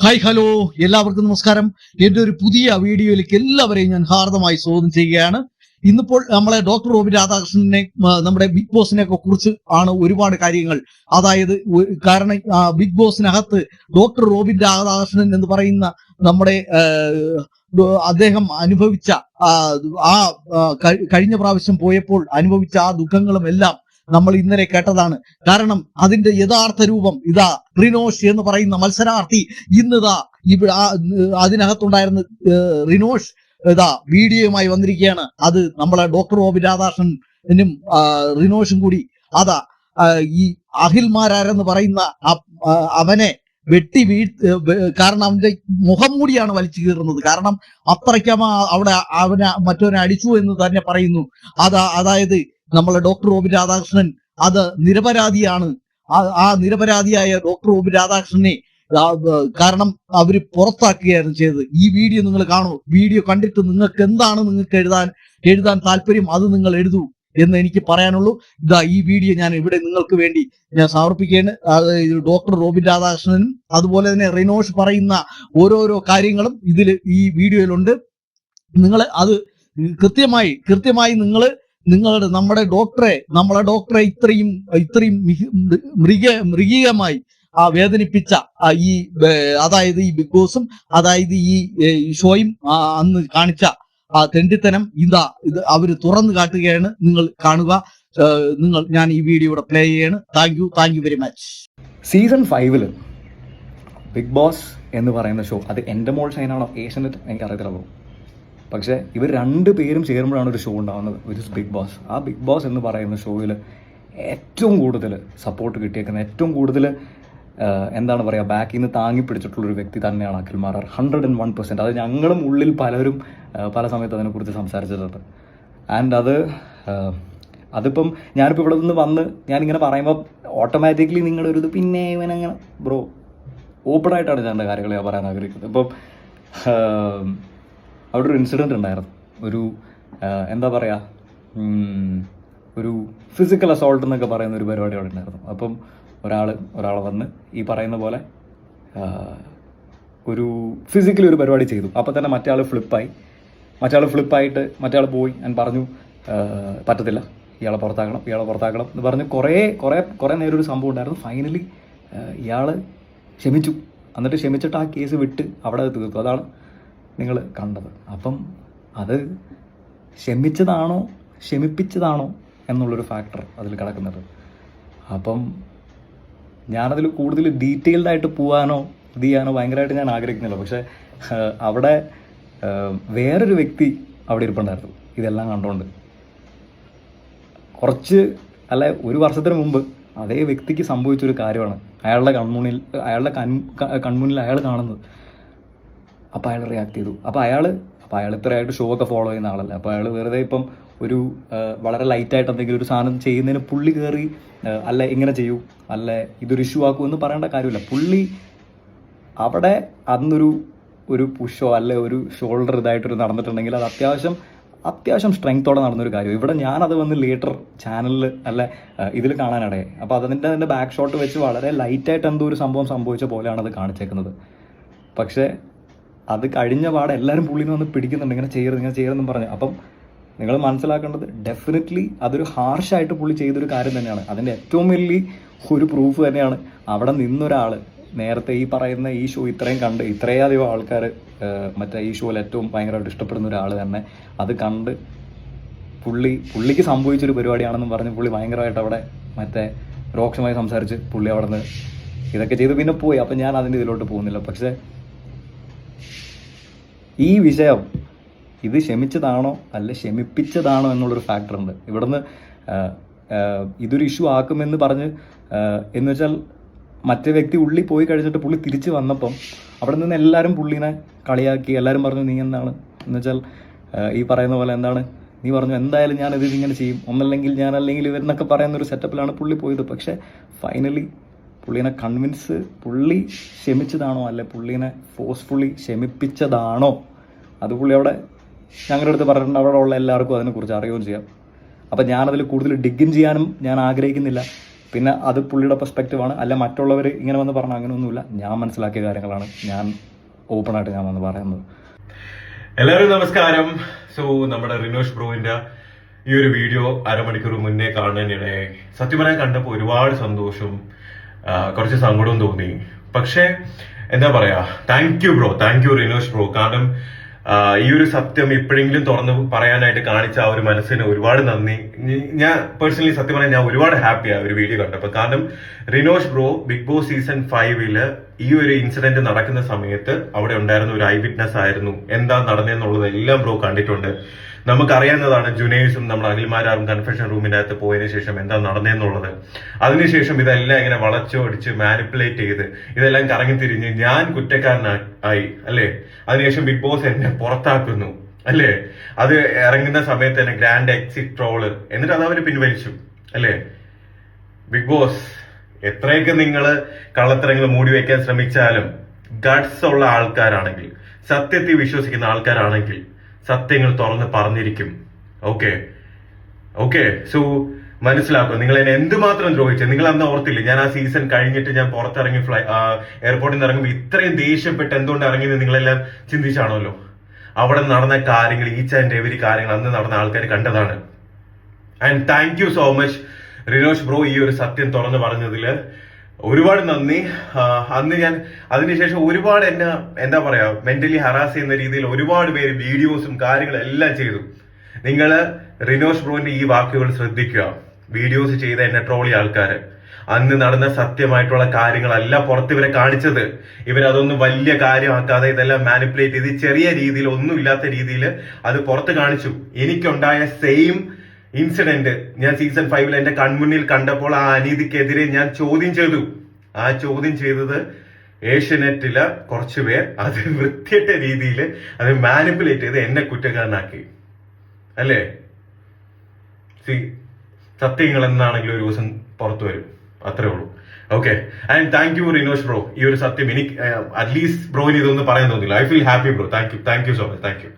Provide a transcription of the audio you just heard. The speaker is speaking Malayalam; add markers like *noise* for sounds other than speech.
ഹായ് ഹലോ എല്ലാവർക്കും നമസ്കാരം. എന്റെ ഒരു പുതിയ വീഡിയോയിലേക്ക് എല്ലാവരെയും ഞാൻ ഹാർദമായി സ്വാഗതം ചെയ്യുകയാണ്. ഇന്നിപ്പോൾ നമ്മളെ ഡോക്ടർ റോബി രാധാകൃഷ്ണനെ നമ്മുടെ ബിഗ് ബോസിനെ കുറിച്ച് ആണ് ഒരുപാട് കാര്യങ്ങൾ. അതായത് കാരണം ബിഗ് ബോസിനകത്ത് ഡോക്ടർ റോബിൻ രാധാകൃഷ്ണൻ എന്ന് പറയുന്ന നമ്മുടെ അദ്ദേഹം അനുഭവിച്ച ആ, ആ ആ, കഴി- കഴിഞ്ഞ പ്രാവശ്യം പോയപ്പോൾ അനുഭവിച്ച ആ ദുഃഖങ്ങളും എല്ലാം നമ്മൾ ഇന്നലെ കേട്ടതാണ്. കാരണം അതിന്റെ യഥാർത്ഥ രൂപം ഇതാ റിനോഷ് എന്ന് പറയുന്ന മത്സരാർത്ഥി ഇന്നിതാ ഇവിടെ അതിനകത്തുണ്ടായിരുന്ന റിനോഷ് ഇതാ വീഡിയോയുമായി വന്നിരിക്കുകയാണ്. അത് നമ്മളെ ഡോക്ടർ ഒ രാധാകൃഷ്ണനും ആ, റിനോഷും കൂടി അതാ ഈ അഖിൽമാരാരെന്ന് പറയുന്ന അവനെ വെട്ടി വീ കാരണം അവന്റെ മുഖം മൂടിയാണ് വലിച്ചു കീറുന്നത്. കാരണം അത്രയ്ക്കമ അവിടെ അവനെ മറ്റവനെ അടിച്ചു എന്ന് തന്നെ പറയുന്നു. അതാ അതായത് നമ്മളെ ഡോക്ടർ ഒ പി രാധാകൃഷ്ണൻ അത് നിരപരാധിയാണ്. ആ- നിരപരാധിയായ ഡോക്ടർ ഒ പി രാധാകൃഷ്ണനെ കാരണം അവർ പുറത്താക്കുകയായിരുന്നു ചെയ്തത്. ഈ വീഡിയോ നിങ്ങൾ കാണൂ. വീഡിയോ കണ്ടിട്ട് നിങ്ങൾക്ക് എന്താണ് നിങ്ങൾക്ക് എഴുതാൻ എഴുതാൻ താല്പര്യം? അത് നിങ്ങൾ എഴുതൂ എന്ന് എനിക്ക് പറയാനുള്ളൂ. ഇതാ ഈ വീഡിയോ ഞാൻ ഇവിടെ നിങ്ങൾക്ക് വേണ്ടി ഞാൻ സമർപ്പിക്കുകയാണ്. ഡോക്ടർ റോബിൻ രാധാകൃഷ്ണനും അതുപോലെ തന്നെ റിനോഷ് പറയുന്ന ഓരോരോ കാര്യങ്ങളും ഇതിൽ ഈ വീഡിയോയിലുണ്ട്. നിങ്ങൾ അത് കൃത്യമായി കൃത്യമായി നിങ്ങൾ നിങ്ങളുടെ നമ്മുടെ ഡോക്ടറെ നമ്മളെ ഡോക്ടറെ ഇത്രയും ഇത്രയും മൃഗ മൃഗീയമായി ആ വേദനിപ്പിച്ച ഈ അതായത് ഈ ബിഗ് ബോസും അതായത് ഈ ഷോയും അന്ന് കാണിച്ച ആ തെണ്ടിത്തനം ഇതാ ഇത് അവർ തുറന്നു കാട്ടുകയാണ്. നിങ്ങൾ കാണുക. നിങ്ങൾ ഞാൻ ഈ വീഡിയോ ഇവിടെ പ്ലേ ചെയ്യാണ്. Thank you thank you very much season ഫൈവിൽ ബിഗ് ബോസ് എന്ന് പറയുന്ന ഷോ അത് എന്റെ മോൾ ഷൈനാണോ ഏഷ്യനെറ്റ് എനിക്ക് അറിയത്തില്ല ബ്രോ. പക്ഷേ ഇവർ രണ്ട് പേരും ചേരുമ്പോഴാണ് ഒരു ഷോ ഉണ്ടാകുന്നത് വിച്ച് ഇസ് ബിഗ് ബോസ് ആ ബിഗ് ബോസ് എന്ന് പറയുന്ന ഷോയിൽ ഏറ്റവും കൂടുതൽ സപ്പോർട്ട് കിട്ടിയേക്കുന്ന ഏറ്റവും കൂടുതൽ എന്താണ് പറയുക ബാക്കിൽ നിന്ന് താങ്ങി പിടിച്ചിട്ടുള്ളൊരു വ്യക്തി തന്നെയാണ് Akhil Marar hundred and one percent അത് ഞങ്ങളും ഉള്ളിൽ പലരും പല സമയത്ത് അതിനെക്കുറിച്ച് സംസാരിച്ചിട്ടുണ്ട്. ആൻഡ് അത് അതിപ്പം ഞാനിപ്പോൾ ഇവിടെ നിന്ന് വന്ന് ഞാനിങ്ങനെ പറയുമ്പോൾ ഓട്ടോമാറ്റിക്കലി നിങ്ങളുടെ ഒരു ഇത് പിന്നെ ഇവനങ്ങനെ ബ്രോ ഓപ്പൺ ആയിട്ടാണ് ഞാൻ എന്റെ കാര്യങ്ങൾ ഞാൻ പറയാൻ ആഗ്രഹിക്കുന്നത്. ഇപ്പം അവിടെ ഒരു ഇൻസിഡന്റ് ഉണ്ടായിരുന്നു. ഒരു എന്താ പറയുക ഒരു ഫിസിക്കൽ അസോൾട്ട് എന്നൊക്കെ പറയുന്ന ഒരു പരിപാടി അവിടെ ഉണ്ടായിരുന്നു. അപ്പം ഒരാൾ ഒരാൾ വന്ന് ഈ പറയുന്ന പോലെ ഒരു ഫിസിക്കലി ഒരു പരിപാടി ചെയ്തു. അപ്പോൾ തന്നെ മറ്റേ ആൾ ഫ്ലിപ്പായി മറ്റേ ആൾ ഫ്ലിപ്പായിട്ട് മറ്റേ ആൾ പോയി ഞാൻ പറഞ്ഞു പറ്റത്തില്ല. ഇയാളെ പുറത്താക്കണം ഇയാളെ പുറത്താക്കണം എന്ന് പറഞ്ഞ് കുറേ കുറേ കുറേ നേരം ഒരു സംഭവം ഉണ്ടായിരുന്നു. ഫൈനലി ഇയാൾ ക്ഷമിച്ചു. എന്നിട്ട് ക്ഷമിച്ചിട്ട് ആ കേസ് വിട്ട് അവിടെ തീർത്തു. അതാണ് നിങ്ങൾ കണ്ടത്. അപ്പം അത് ക്ഷമിച്ചതാണോ ക്ഷമിപ്പിച്ചതാണോ എന്നുള്ളൊരു ഫാക്ടർ അതിൽ കിടക്കുന്നത്. അപ്പം ഞാനതിൽ കൂടുതൽ ഡീറ്റെയിൽഡായിട്ട് പോകാനോ ഇത് ചെയ്യാനോ ഭയങ്കരമായിട്ട് ഞാൻ ആഗ്രഹിക്കുന്നില്ല. പക്ഷേ അവിടെ വേറൊരു വ്യക്തി അവിടെ ഇരിപ്പുണ്ടായിരുന്നു. ഇതെല്ലാം കണ്ടുകൊണ്ട് കുറച്ച് അല്ല ഒരു വർഷത്തിന് മുമ്പ് അതേ വ്യക്തിക്ക് സംഭവിച്ചൊരു കാര്യമാണ് അയാളുടെ കൺമുന്നിൽ അയാളുടെ കൺ കൺമുന്നിൽ അയാൾ കാണുന്നത്. അപ്പോൾ അയാൾ റിയാക്ട് ചെയ്തു. അപ്പോൾ അയാൾ അപ്പോൾ അയാൾ ഇത്രയായിട്ട് ഷോ ഒക്കെ ഫോളോ ചെയ്യുന്ന ആളല്ല. അപ്പോൾ അയാൾ വെറുതെ ഇപ്പം ഒരു വളരെ ലൈറ്റായിട്ട് എന്തെങ്കിലും ഒരു സാധനം ചെയ്യുന്നതിന് പുള്ളി കയറി അല്ല ഇങ്ങനെ ചെയ്യൂ അല്ല ഇതൊരു ഇഷ്യൂ ആക്കൂ എന്ന് പറയേണ്ട കാര്യമില്ല. പുള്ളി അവിടെ അന്നൊരു ഒരു പുഷോ അല്ലെ ഒരു ഷോൾഡർ ഇതായിട്ടൊരു നടന്നിട്ടുണ്ടെങ്കിൽ അത് അത്യാവശ്യം അത്യാവശ്യം സ്ട്രെങ്ത്തോടെ നടന്നൊരു കാര്യം ഇവിടെ ഞാനത് വന്ന് ലേറ്റർ ചാനലിൽ അല്ല ഇതിൽ കാണാനിടയെ അപ്പോൾ അതിന്റെ അതിന്റെ ബാക്ക് ഷോട്ട് വെച്ച് വളരെ ലൈറ്റായിട്ട് എന്തോ ഒരു സംഭവം സംഭവിച്ച പോലെയാണ് അത് കാണിച്ചേക്കുന്നത്. പക്ഷേ അത് കഴിഞ്ഞ പാടെ എല്ലാവരും പുള്ളിനെ വന്ന് പിടിക്കുന്നുണ്ട്. ഇങ്ങനെ ചെയ്യരുത് ഇങ്ങനെ ചെയ്യരുതെന്നും പറഞ്ഞു. അപ്പം നിങ്ങൾ മനസ്സിലാക്കേണ്ടത് ഡെഫിനറ്റ്ലി അതൊരു ഹാർഷായിട്ട് പുള്ളി ചെയ്തൊരു കാര്യം തന്നെയാണ്. അതിന്റെ ഏറ്റവും വലിയ ഒരു പ്രൂഫ് തന്നെയാണ് അവിടെ നിന്നൊരാൾ നേരത്തെ ഈ പറയുന്ന ഈ ഷോ ഇത്രയും കണ്ട് ഇത്രയധികം ആൾക്കാർ മറ്റേ ഈ ഷോയിൽ ഏറ്റവും ഭയങ്കരമായിട്ട് ഇഷ്ടപ്പെടുന്ന ഒരാൾ തന്നെ അത് കണ്ട് പുള്ളി പുള്ളിക്ക് സംഭവിച്ചൊരു പരിപാടിയാണെന്ന് പറഞ്ഞ് പുള്ളി ഭയങ്കരമായിട്ട് അവിടെ മറ്റേ രോക്ഷമായി സംസാരിച്ച് പുള്ളി അവിടെ നിന്ന് ഇതൊക്കെ ചെയ്ത് പിന്നെ പോയി. അപ്പം ഞാൻ അതിന്റെ ഇതിലോട്ട് പോകുന്നില്ല. പക്ഷേ ഈ വിഷയം ഇത് ക്ഷമിച്ചതാണോ അല്ല ക്ഷമിപ്പിച്ചതാണോ എന്നുള്ളൊരു ഫാക്ടറുണ്ട് ഇവിടുന്ന് ഇതൊരു ഇഷ്യൂ ആക്കുമെന്ന് പറഞ്ഞ് എന്ന് വെച്ചാൽ മറ്റേ വ്യക്തി ഉള്ളി പോയി കഴിഞ്ഞിട്ട് പുള്ളി തിരിച്ചു വന്നപ്പം അവിടെ നിന്ന് എല്ലാവരും പുള്ളിനെ കളിയാക്കി എല്ലാവരും പറഞ്ഞു നീ എന്താണ്? എന്ന് വെച്ചാൽ ഈ പറയുന്ന പോലെ എന്താണ്? നീ പറഞ്ഞു എന്തായാലും ഞാൻ ഇത് ഇങ്ങനെ ചെയ്യും. ഒന്നല്ലെങ്കിൽ ഞാൻ അല്ലെങ്കിൽ ഇവരെന്നൊക്കെ പറയുന്ന ഒരു സെറ്റപ്പിലാണ് പുള്ളി പോയത്. പക്ഷേ ഫൈനലി പുള്ളീനെ കൺവിൻസ് പുള്ളി ക്ഷമിച്ചതാണോ? അല്ലെ പുള്ളീനെ ഫോഴ്സ്ഫുള്ളി ക്ഷമിപ്പിച്ചതാണോ? അത് പുള്ളി അവിടെ ഞങ്ങളുടെ അടുത്ത് പറഞ്ഞിട്ടുണ്ട്. അവിടെ ഉള്ള എല്ലാവർക്കും അതിനെക്കുറിച്ച് അറിയുകയും ചെയ്യാം. അപ്പം ഞാനതിൽ കൂടുതൽ ഡിഗ്ഗിങ് ചെയ്യാനും ഞാൻ ആഗ്രഹിക്കുന്നില്ല. പിന്നെ അത് പുള്ളിയുടെ പെർസ്പെക്റ്റീവാണ് അല്ല മറ്റുള്ളവർ ഇങ്ങനെ വന്ന് പറഞ്ഞാൽ അങ്ങനെയൊന്നുമില്ല. ഞാൻ മനസ്സിലാക്കിയ കാര്യങ്ങളാണ് ഞാൻ ഓപ്പണായിട്ട് ഞാൻ വന്ന് പറയുന്നത്. എല്ലാവരും നമസ്കാരം. സോ നമ്മുടെ റിനോഷ് ബ്രോവിന്റെ ഈ ഒരു വീഡിയോ അരമണിക്കൂർ മുന്നേ കാണുന്നതിനിടെ സത്യം പറയാൻ കണ്ടപ്പോൾ ഒരുപാട് സന്തോഷവും കുറച്ച് സങ്കടവും തോന്നി. പക്ഷേ എന്താ പറയാ? Thank you bro thank you Rinosh bro. കാരണം ഈ ഒരു സത്യം ഇപ്പോഴെങ്കിലും തുറന്ന് പറയാനായിട്ട് കാണിച്ച ആ ഒരു മനസ്സിന് ഒരുപാട് നന്ദി. ഞാൻ പേഴ്സണലി സത്യം പറഞ്ഞാൽ ഞാൻ ഒരുപാട് ഹാപ്പിയാണ് ഒരു വീഡിയോ കണ്ടപ്പോൾ കാരണം Rinosh bro Bigg Boss season ഫൈവിൽ ഈ ഒരു ഇൻസിഡന്റ് നടക്കുന്ന സമയത്ത് അവിടെ ഉണ്ടായിരുന്ന ഒരു ഐ വിറ്റ്നസ് ആയിരുന്നു. എന്താ നടന്നതെന്നുള്ളത് എല്ലാം ബ്രോ കണ്ടിട്ടുണ്ട്. നമുക്കറിയാവുന്നതാണ് ജുനേഴ്സും നമ്മൾ അനിൽമാരാറും കൺഫെഷൻ റൂമിന്റെ അകത്ത് പോയതിനു ശേഷം എന്താ നടന്നതെന്നുള്ളത്. അതിനുശേഷം ഇതെല്ലാം ഇങ്ങനെ വളച്ചൊടിച്ച് മാനിപ്പുലേറ്റ് ചെയ്ത് ഇതെല്ലാം കറങ്ങി തിരിഞ്ഞ് ഞാൻ കുറ്റക്കാരനായി അല്ലേ? അതിനുശേഷം ബിഗ് ബോസ് എന്നെ പുറത്താക്കുന്നു അല്ലേ? അത് ഇറങ്ങുന്ന സമയത്ത് തന്നെ ഗ്രാൻഡ് എക്സിറ്റ് ട്രോൾ എന്നിട്ട് അത് അവർ പിൻവലിച്ചു അല്ലേ? ബിഗ് ബോസ് എത്രയൊക്കെ നിങ്ങൾ കള്ളത്തരങ്ങൾ മൂടി വയ്ക്കാൻ ശ്രമിച്ചാലും ഗഡ്സ് ഉള്ള ആൾക്കാരാണെങ്കിൽ സത്യത്തിൽ വിശ്വസിക്കുന്ന ആൾക്കാരാണെങ്കിൽ സത്യങ്ങൾ തുറന്ന് പറഞ്ഞിരിക്കും. ഓക്കെ ഓക്കെ സോ മനസ്സിലാക്കുക. നിങ്ങൾ എന്നെ എന്തുമാത്രം ദ്രോഹിച്ചു? നിങ്ങൾ അന്ന് ഓർത്തില്ലേ? ഞാൻ ആ സീസൺ കഴിഞ്ഞിട്ട് ഞാൻ പുറത്തിറങ്ങി ഫ്ലൈ എയർപോർട്ടിൽ നിന്ന് ഇറങ്ങുമ്പോൾ ഇത്രയും ദേഷ്യപ്പെട്ട് എന്തുകൊണ്ട് ഇറങ്ങിയെന്ന് നിങ്ങളെല്ലാം ചിന്തിച്ചാണല്ലോ? അവിടെ നടന്ന കാര്യങ്ങൾ ഈച്ച് ആൻഡ് എവരി കാര്യങ്ങൾ അന്ന് നടന്ന ആൾക്കാർ കണ്ടതാണ്. And thank you so much Rinosh bro ഈ ഒരു സത്യം തുറന്നു പറഞ്ഞതിൽ ഒരുപാട് നന്ദി. അന്ന് ഞാൻ അതിനുശേഷം ഒരുപാട് എന്നെ എന്താ പറയാ മെന്റലി ഹറാസ് ചെയ്യുന്ന രീതിയിൽ ഒരുപാട് പേര് വീഡിയോസും കാര്യങ്ങളും എല്ലാം ചെയ്തു. നിങ്ങൾ റിനോഷ് ബ്രോന്റെ ഈ വാക്കുകൾ ശ്രദ്ധിക്കുക. വീഡിയോസ് ചെയ്ത എന്നെ ട്രോളി ആൾക്കാർ അന്ന് നടന്ന സത്യമായിട്ടുള്ള കാര്യങ്ങളല്ല പുറത്ത് ഇവരെ കാണിച്ചത്. ഇവരതൊന്നും വലിയ കാര്യമാക്കാതെ ഇതെല്ലാം മാനിപ്പുലേറ്റ് ചെയ്ത് ചെറിയ രീതിയിൽ ഒന്നും ഇല്ലാത്ത രീതിയിൽ അത് പുറത്ത് കാണിച്ചു. എനിക്കുണ്ടായ സെയിം ഇൻസിഡന്റ് ഞാൻ സീസൺ ഫൈവിൽ എന്റെ കൺമുന്നിൽ കണ്ടപ്പോൾ ആ അനീതിക്കെതിരെ ഞാൻ ചോദ്യം ചെയ്തു. ആ ചോദ്യം ചെയ്തത് ഏഷ്യനെറ്റിൽ കുറച്ചുപേർ അത് *laughs* വൃത്തിയിട്ട രീതിയിൽ അത് മാനിപ്പുലേറ്റ് ചെയ്ത് എന്നെ കുറ്റക്കാരനാക്കി. അല്ലേ? സി സത്യങ്ങൾ എന്നാണെങ്കിലും ഒരു ദിവസം പുറത്തു വരും. അത്രേ ഉള്ളൂ. Okay and thank you Rinosh bro ഈ ഒരു സത്യം എനിക്ക് അറ്റ്ലീസ്റ്റ് ബ്രോയിന് ഇതൊന്നും പറയാൻ തോന്നില്ല. I feel happy bro thank you thank you so much thank you